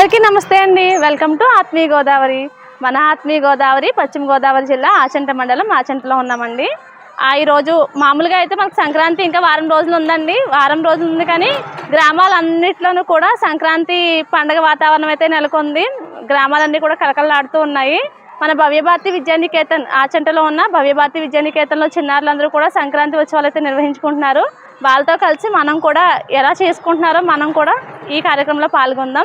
అందరికీ నమస్తే అండి. వెల్కమ్ టు ఆత్మీయ గోదావరి. మన ఆత్మీయ గోదావరి పశ్చిమ గోదావరి జిల్లా ఆచంట మండలం ఆచంటలో ఉన్నామండి. ఆ, ఈరోజు మామూలుగా అయితే మనకు సంక్రాంతి ఇంకా వారం రోజులు ఉందండి. వారం రోజులు ఉంది కానీ గ్రామాలన్నింటిలోనూ కూడా సంక్రాంతి పండగ వాతావరణం అయితే నెలకొంది. గ్రామాలన్నీ కూడా కలకలలాడుతూ ఉన్నాయి. మన భవ్యభారతి విద్యానికేతన్ ఆచంటలో ఉన్న భవ్యభారతి విద్యానికేతన్లో చిన్నారులందరూ కూడా సంక్రాంతి ఉత్సవాలు అయితే నిర్వహించుకుంటున్నారు. వాళ్ళతో కలిసి మనం కూడా ఎలా చేసుకుంటున్నారో మనం కూడా ఈ కార్యక్రమంలో పాల్గొందాం.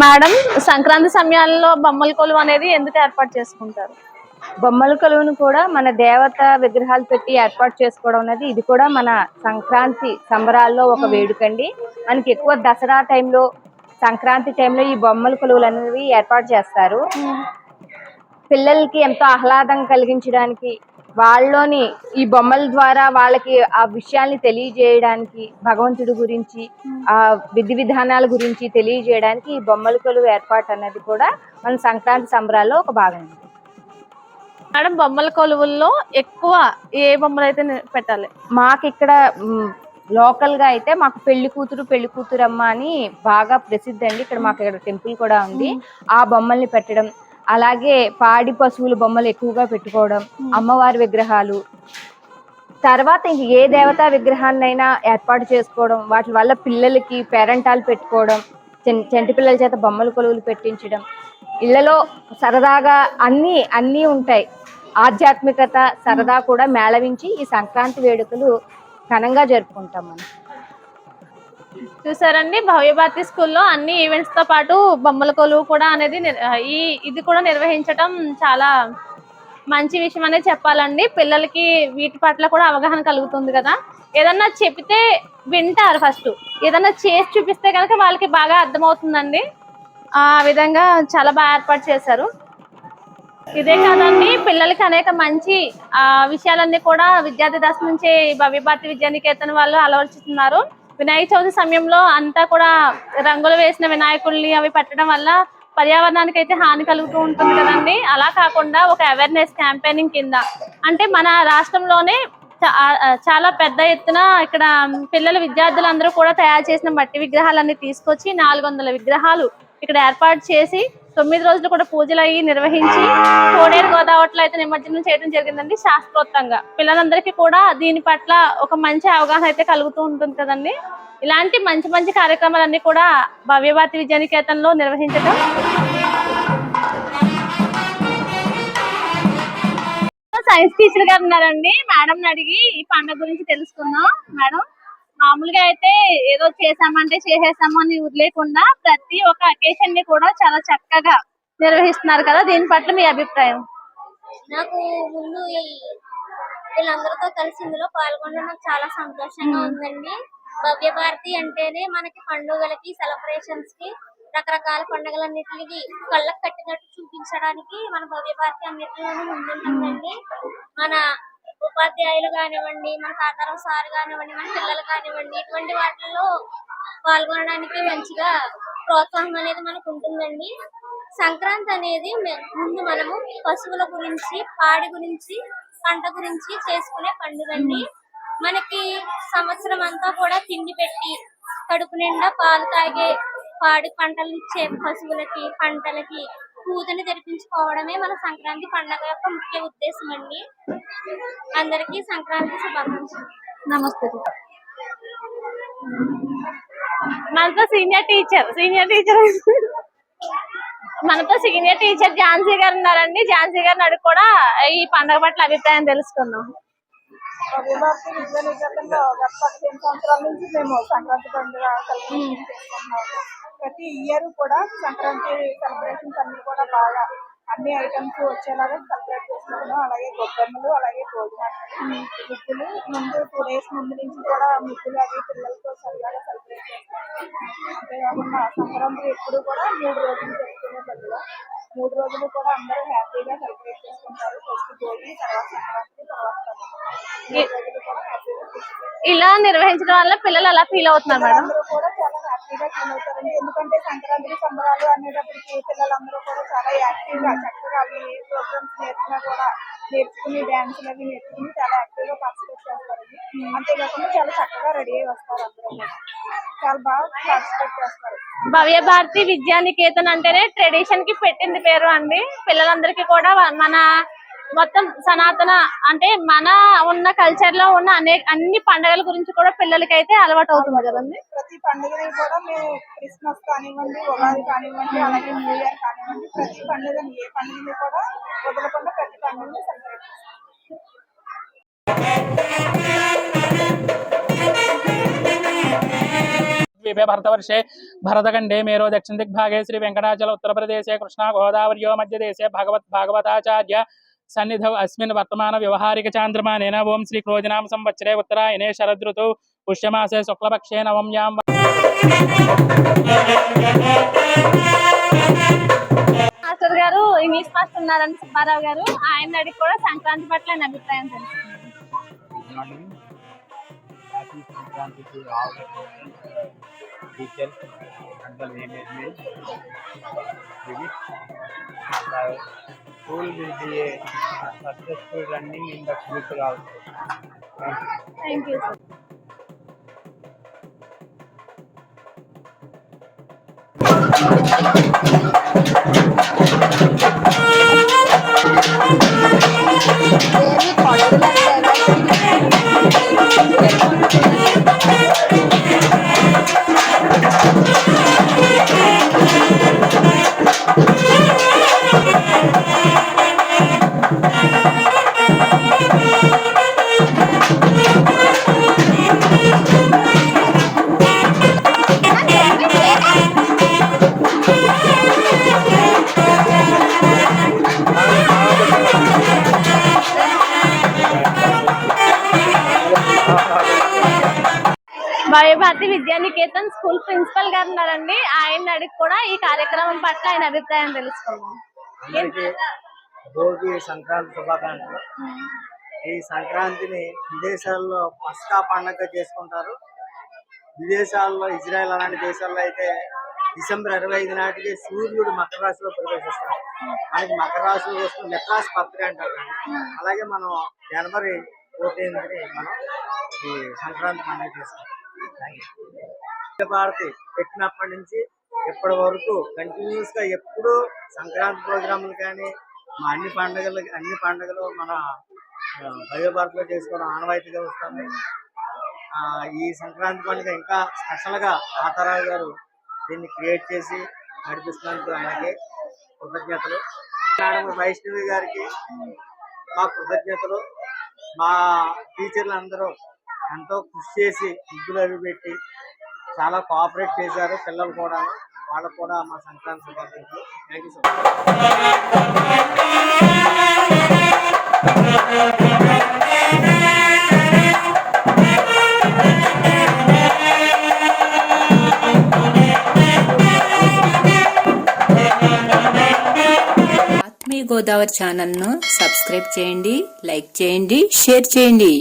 మేడం సంక్రాంతి సమయాల్లో బొమ్మల కొలువు అనేది ఎందుకు ఏర్పాటు చేసుకుంటారు? బొమ్మల కొలువును కూడా మన దేవత విగ్రహాలు పెట్టి ఏర్పాటు చేసుకోవడం అనేది ఇది కూడా మన సంక్రాంతి సంబరాల్లో ఒక వేడుకండి. మనకి ఎక్కువ దసరా టైంలో సంక్రాంతి టైంలో ఈ బొమ్మల కొలువులు అనేవి ఏర్పాటు చేస్తారు. పిల్లలకి ఎంతో ఆహ్లాదం కలిగించడానికి వాళ్ళలోని ఈ బొమ్మల ద్వారా వాళ్ళకి ఆ విషయాల్ని తెలియజేయడానికి భగవంతుడి గురించి ఆ విధి విధానాల గురించి తెలియజేయడానికి ఈ బొమ్మల కొలువు ఏర్పాటు అన్నది కూడా మన సంక్రాంతి సంబరాల్లో ఒక భాగం. మేడం బొమ్మల కొలువుల్లో ఎక్కువ ఏ బొమ్మలు అయితే పెట్టాలి? మాకు ఇక్కడ లోకల్గా అయితే మాకు పెళ్ళి కూతురు పెళ్ళి కూతురు అమ్మ అని బాగా ప్రసిద్ధి అండి. ఇక్కడ మాకు ఇక్కడ టెంపుల్ కూడా ఉంది. ఆ బొమ్మల్ని పెట్టడం అలాగే పాడి పశువుల బొమ్మలు ఎక్కువగా పెట్టుకోవడం అమ్మవారి విగ్రహాలు. తర్వాత ఇంక ఏ దేవతా విగ్రహాన్నైనా ఏర్పాటు చేసుకోవడం వాటి వల్ల పిల్లలకి పేరెంటాలు పెట్టుకోవడం చంటి పిల్లల చేత బొమ్మల కొలువులు పెట్టించడం. ఇళ్ళలో సరదాగా అన్నీ అన్నీ ఉంటాయి. ఆధ్యాత్మికత సరదా కూడా మేళవించి ఈ సంక్రాంతి వేడుకలు ఘనంగా జరుపుకుంటాం మనం. చూసారండి భవ్యభారతి స్కూల్లో అన్ని ఈవెంట్స్తో పాటు బొమ్మల కొలువు కూడా అనేది ఈ ఇది కూడా నిర్వహించడం చాలా మంచి విషయం అనేది చెప్పాలండి. పిల్లలకి వీటి పట్ల కూడా అవగాహన కలుగుతుంది కదా. ఏదన్నా చెప్తే వింటారు ఫస్ట్ ఏదన్నా చేసి చూపిస్తే కనుక వాళ్ళకి బాగా అర్థమవుతుందండి. ఆ విధంగా చాలా బాగా ఏర్పాటు చేశారు. ఇదే కాదండి పిల్లలకి అనేక మంచి ఆ విషయాలన్నీ కూడా విద్యార్థి దశ నుంచే భవ్యభారతి విద్యానికేతన్ వాళ్ళు అలవర్చుతున్నారు. వినాయక చవితి సమయంలో అంతా కూడా రంగులు వేసిన వినాయకుల్ని అవి పెట్టడం వల్ల పర్యావరణానికి అయితే హాని కలుగుతూ ఉంటుంది కదండి. అలా కాకుండా ఒక అవేర్నెస్ క్యాంపెయినింగ్ కింద. అంటే మన రాష్ట్రంలోనే చాలా పెద్ద ఎత్తున ఇక్కడ పిల్లల విద్యార్థులందరూ కూడా తయారు చేసిన మట్టి విగ్రహాలన్నీ తీసుకొచ్చి నాలుగు వందల విగ్రహాలు ఇక్కడ ఏర్పాటు చేసి తొమ్మిది రోజులు కూడా పూజలు అయ్యి నిర్వహించి కోడేరు గోదావరిలో అయితే నిమజ్జనం చేయడం జరిగిందండి శాస్త్రోత్తంగా పిల్లలందరికీ కూడా దీని పట్ల ఒక మంచి అవగాహన అయితే కలుగుతూ ఉంటుంది కదండి. ఇలాంటి మంచి మంచి కార్యక్రమాలన్నీ కూడా భవ్యభారతి విద్యానికేతన్లో నిర్వహించడం సైన్స్ టీచర్ గారు ఉన్నారండి. మేడం అడిగి ఈ పండుగ గురించి తెలుసుకుందాం. మేడం. మామూలుగా అయితే ఏదో చేసామంటే చేసేసాము అని వదిలేకుండా ప్రతి ఒక్క అకేషన్ని కూడా చాలా చక్కగా నిర్వహిస్తున్నారు కదా దీని పట్ల మీ అభిప్రాయం? నాకు ముందు వీళ్ళందరితో కలిసి ఇందులో పాల్గొనడం నాకు చాలా సంతోషంగా ఉందండి. భవ్య భారతి అంటేనే మనకి పండుగలకి సెలబ్రేషన్స్కి రకరకాల పండుగలన్నిటికి కళ్ళకు కట్టినట్టు చూపించడానికి మన భవ్య భారతి అన్నిటిలోనూ ముందుంటుందండి. మన ఉపాధ్యాయులు కానివ్వండి మన తాతారావు సార్ కానివ్వండి మన పిల్లలు కానివ్వండి ఇటువంటి వాటిల్లో పాల్గొనడానికి మంచిగా ప్రోత్సాహం అనేది మనకు ఉంటుందండి. సంక్రాంతి అనేది ముందు మనము పశువుల గురించి పాడి గురించి పంట గురించి చేసుకునే పండుగ అండి మనకి సంవత్సరం అంతా కూడా తిండి పెట్టి కడుపు నిండా పాలు తాగే పాడి పంటలు ఇచ్చే పశువులకి పంటలకి పూజని జరిపించుకోవడమే మన సంక్రాంతి పండుగ యొక్క ముఖ్య ఉద్దేశం అండి. అందరికీ సంక్రాంతి శుభాకాంక్షలు. నమస్తే. మనతో సీనియర్ టీచర్ సీనియర్ టీచర్. మనతో సీనియర్ టీచర్ ఝాన్సీ గారు ఉన్నారండి. ఝాన్సీ గారిని అడిగి కూడా ఈ పండగ పట్ల అభిప్రాయం తెలుసుకుందాం రవివారికి విద్యానికేతన్లో గత పదిహేను సంవత్సరాల నుంచి మేము సంక్రాంతి పండుగ సెలబ్రేషన్ చేసుకుంటున్నాము. ప్రతి ఇయర్ కూడా సంక్రాంతి సెలబ్రేషన్స్ అన్ని కూడా బాగా అన్ని ఐటమ్స్ వచ్చేలాగా సెలబ్రేట్ చేసుకుంటాము అలాగే గొబ్బెమ్మలు అలాగే భోజనాలు ముగ్గులు. ముందు టూ డేస్ ముందు నుంచి కూడా ముగ్గులు అవి పిల్లలతో సరదాగా సెలబ్రేట్ చేస్తాము అంతేకాకుండా సంక్రాంతి ఎప్పుడు కూడా మూడు రోజులు జరుగుతున్న పండుగ. మూడు రోజులు కూడా అందరూ హ్యాపీగా సెలబ్రేట్ చేసుకుంటారు. ఫస్ట్ భోగి తర్వాత సంక్రాంతి. ఇలా నిర్వహించడం వల్ల పిల్లలు ఎలా ఫీల్ అవుతున్నారు మేడం. ఎందుకంటే సంక్రాంతి సంబరాలు అనేటప్పటికి పిల్లలందరూ కూడా చాలా యాక్టివ్గా చక్కగా అవి ప్రోగ్రామ్స్ నేర్చుకున్నా కూడా నేర్చుకుని డాన్సులు అవి నేర్చుకుని చాలా యాక్టివ్గా పార్టిసిపేట్ అంతేకాకుండా చాలా చక్కగా రెడీ వస్తారు అందరూ చాలా బాగా పార్టిసిపేట్ చేస్తారు. భవ్య భారతి విద్యానికేతన్ అంటేనే ట్రెడిషన్కి పెట్టింది పేరు అండి. పిల్లలందరికీ కూడా మన మొత్తం సనాతన అంటే మన ఉన్న కల్చర్ లో ఉన్న అనేక అన్ని పండుగల గురించి కూడా పిల్లలకి అయితే అలవాటు అవుతుంది కదండి ప్రతి పండుగని కూడా మేము క్రిస్మస్ కానివ్వండి ఉగాది కానివ్వండి అలాగే న్యూ ఇయర్ కానివ్వండి ప్రతి పండుగని ఏ పండుగని కూడా వదలకుండా ప్రతి పండుగని సెలబ్రేట్ చేస్తాం द्वीपे भरतवर्षे भरतखण्डे मेरो दक्षिण दिग्भागे श्री वेङ्कटाचल उत्तरप्रदेशे कृष्णा गोदावर्यो मध्यदेशे भगवत् भागवताचार्य సన్నిధౌ అస్మిన్ వర్తమాన వ్యవహారిక చాంద్రమానేన ఓం శ్రీ క్రోజనామ సంవత్సరే ఉత్తరాయణే శరదృతు పుష్యమాసే శుక్లపక్షే నవమ్యాం మాస్టర్ గారు ఇంగ్లీష్ మాస్టర్ ఉన్నారని సుబ్బారావు గారు. ఆయన అడిగి కూడా సంక్రాంతి పట్ల అభిప్రాయం తెలుసు. school will be a, successful running in the future also. Thank you. Thank you, sir. Bhayabharati Vidyaniketan school principal గారు ఉన్నారండి. ఆయన అడిగి కూడా ఈ కార్యక్రమం పట్ల ఆయన అభిప్రాయం అందరికీ భోగి సంక్రాంతి శుభాకాంక్షలు. ఈ సంక్రాంతిని విదేశాల్లో పస్కా పండగ చేసుకుంటారు. విదేశాల్లో ఇజ్రాయెల్ అలాంటి దేశాల్లో అయితే డిసెంబర్ ఇరవై ఐదు నాటికి సూర్యుడు మకర రాశిలో ప్రవేశిస్తాడు మనకి మకర రాశిలో వస్తుంది మెట్రాస్ పత్రిక అంటారు. అలాగే మనం జనవరి ఫోర్టీన్త్ని మనం ఈ సంక్రాంతి పండుగ చేసుకుంటాం భారతి పెట్టినప్పటి నుంచి ఇప్పటి వరకు కంటిన్యూస్గా ఎప్పుడు సంక్రాంతి ప్రోగ్రాములు కానీ మా అన్ని పండుగలు అన్ని పండుగలు మన భయోభారతిలో చేసుకోవడం ఆనవాయితీగా వస్తుంది ఆ, ఈ సంక్రాంతి పండుగ ఇంకా స్పెషల్గా ఆతారావు గారు దీన్ని క్రియేట్ చేసి నడిపిస్తున్నందుకు ఆయనకి కృతజ్ఞతలు. వైష్ణవి గారికి మా కృతజ్ఞతలు. మా టీచర్లు అందరూ ఎంతో కృషి చేసి ముగ్గులు అవి పెట్టి చాలా కోఆపరేట్ చేశారు పిల్లలు కూడా వాళ్ళకు కూడా మా సంక్రాంతి శుభాకాంక్షలు థ్యాంక్ యూ సో ఆత్మీయ గోదావరి ఛానల్ను సబ్స్క్రైబ్ చేయండి లైక్ చేయండి షేర్ చేయండి.